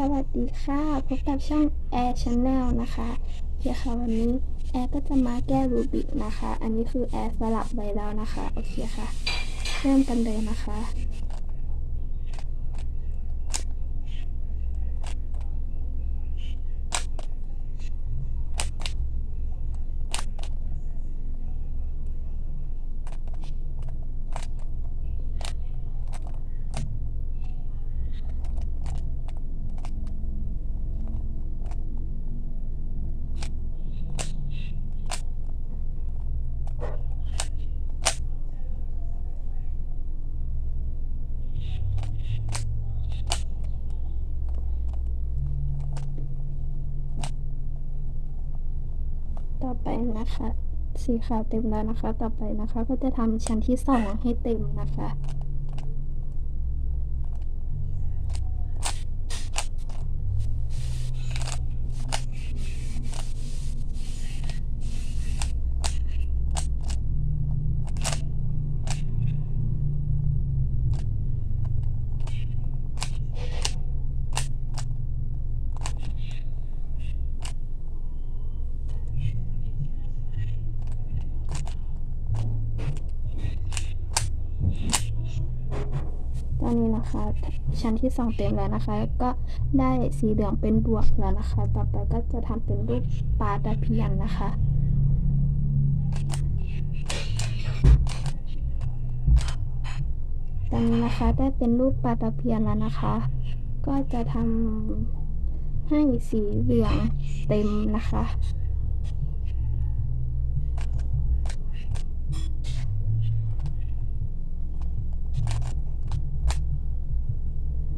สวัสดีค่ะ พบกับช่อง Air Channel นะคะเดี๋ยวค่ะวันนี้แอร์ก็จะมาแก้รูบิกนะคะ อันนี้คือแอร์สลับไปแล้วนะคะ โอเคค่ะ เริ่มกันเลยนะคะ ต่อไปนะคะ สีขาวเต็มแล้วนะคะ ต่อไปนะคะ ก็จะทำชั้นที่สองให้เต็มนะคะ ตอนนี้นะคะ ชั้นที่สองเต็มแล้วนะคะ ก็ได้สีเหลืองเป็นบวกแล้วนะคะ ต่อไปก็จะทำเป็นรูปปลาตะเพียนนะคะตอนนี้นะคะได้เป็นรูปปลาตะเพียนแล้วนะคะ ก็จะทำให้สีเหลืองเต็มนะคะ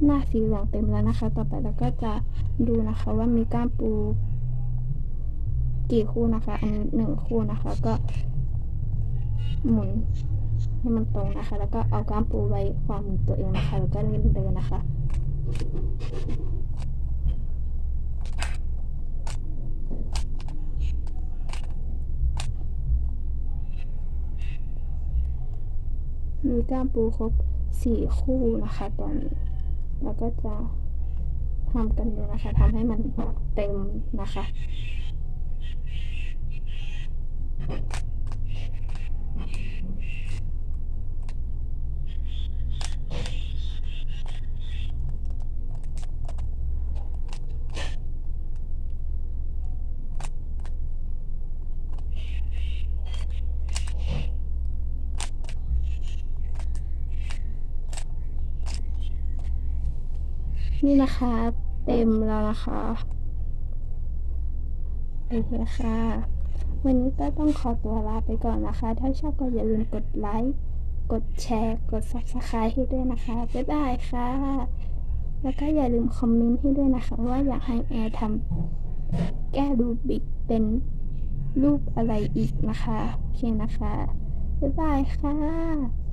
หน้าสีเหลืองเต็มแล้วนะคะ ต่อไปเราก็จะดูนะคะว่ามีก้ามปู กี่คู่นะคะ อันนี้หนึ่งคู่นะคะ ก็ หมุนให้มันตรงนะคะ แล้วก็เอาก้ามปูไว้ขวามตัวเองนะคะ แล้วก็เล่นเลยนะคะมีก้ามปูครบสี่คู่นะคะตอนนี้ แล้วก็จะทำกันเลยนะคะทำให้มันเต็มนะคะ นี่นะคะ เต็มแล้วนะคะโอเคค่ะ วันนี้ก็ต้องขอตัวลาไปก่อนนะคะ ถ้าชอบก็อย่าลืมกดไลค์ กดแชร์ กด subscribe ให้ด้วยนะคะ บ๊ายบายค่ะ แล้วก็อย่าลืมคอมเมนต์ให้ด้วยนะคะ ว่าอยากให้แอร์ทำแก้รูบิกเป็นรูปอะไรอีกนะคะ โอเคนะคะ บ๊ายบายค่ะ